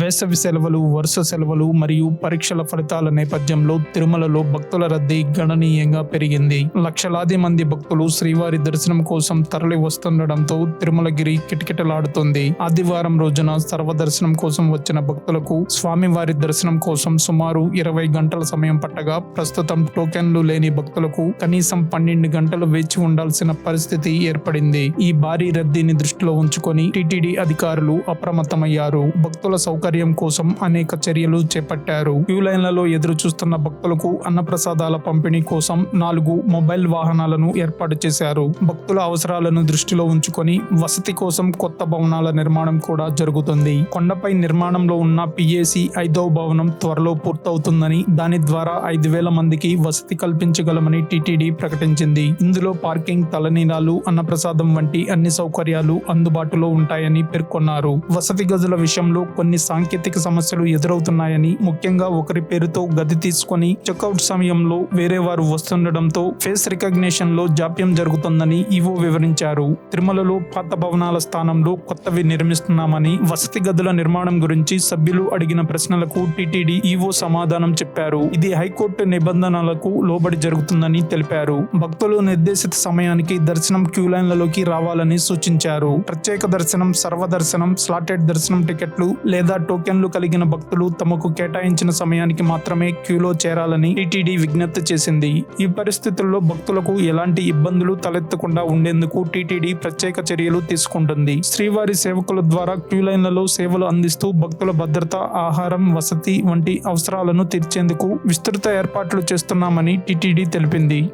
వేసవి సెలవులు వరుస సెలవులు మరియు పరీక్షల ఫలితాల నేపథ్యంలో తిరుమలలో భక్తుల రద్దీ గణనీయంగా పెరిగింది. లక్షలాది మంది భక్తులు శ్రీవారి దర్శనం కోసం తరలి వస్తుండటంతో తిరుమలగిరి కిటకిటలాడుతుంది. ఆదివారం రోజున సర్వదర్శనం కోసం వచ్చిన భక్తులకు స్వామివారి దర్శనం కోసం సుమారు ఇరవై గంటల సమయం పట్టగా ప్రస్తుతం టోకెన్లు లేని భక్తులకు కనీసం పన్నెండు గంటలు వేచి ఉండాల్సిన పరిస్థితి ఏర్పడింది. ఈ భారీ రద్దీని దృష్టిలో ఉంచుకొని టిటిడి అధికారులు అప్రమత్తమయ్యారు. భక్తుల సౌకర్యం సౌకర్యం కోసం అనేక చర్యలు చేపట్టారు. క్యూ లైన్లలో ఎదురు చూస్తున్న భక్తులకు అన్నప్రసాదాల పంపిణీ కోసం నాలుగు మొబైల్ వాహనాలను ఏర్పాటు చేశారు. భక్తుల అవసరాలను దృష్టిలో ఉంచుకొని వసతి కోసం కొత్త భవనాల నిర్మాణం కూడా జరుగుతుంది. కొండపై నిర్మాణంలో ఉన్న పిఏసి ఐదవ భవనం త్వరలో పూర్తవుతుందని దాని ద్వారా ఐదు వేల మందికి వసతి కల్పించగలమని టిటిడి ప్రకటించింది. ఇందులో పార్కింగ్ తలనీలాలు అన్నప్రసాదం వంటి అన్ని సౌకర్యాలు అందుబాటులో ఉంటాయని పేర్కొన్నారు. వసతి గదుల విషయంలో కొన్ని సాంకేతిక సమస్యలు ఎదురవుతున్నాయని ముఖ్యంగా ఒకరి పేరుతో గది తీసుకొని చెక్అవుట్ సమయంలో వేరే వారు వస్తుండటంతో ఫేస్ రికగ్నిషన్లో జాప్యం జరుగుతుందని ఈవో వివరించారు. తిరుమలలో పాత భవనాల స్థానంలో కొత్తవి నిర్మిస్తున్నామని వసతి గదుల నిర్మాణం గురించి సభ్యులు అడిగిన ప్రశ్నలకు టిటిడి ఈవో సమాధానం చెప్పారు. ఇది హైకోర్టు నిబంధనలకు లోబడి జరుగుతుందని తెలిపారు. భక్తులు నిర్దేశిత సమయానికి దర్శనం క్యూ లైన్లలోకి రావాలని సూచించారు. ప్రత్యేక దర్శనం సర్వదర్శనం స్లాటెడ్ దర్శనం టికెట్లు లేదా టోకెన్లు కలిగిన భక్తులు తమకు కేటాయించిన సమయానికి మాత్రమే క్యూలో చేరాలని టీటీడీ విజ్ఞప్తి చేసింది. ఈ పరిస్థితుల్లో భక్తులకు ఎలాంటి ఇబ్బందులు తలెత్తకుండా ఉండేందుకు టీటీడీ ప్రత్యేక చర్యలు తీసుకుంటుంది. శ్రీవారి సేవకుల ద్వారా క్యూ లైన్లలో సేవలు అందిస్తూ భక్తుల భద్రత ఆహారం వసతి వంటి అవసరాలను తీర్చేందుకు విస్తృత ఏర్పాట్లు చేస్తున్నామని టీటీడీ తెలిపింది.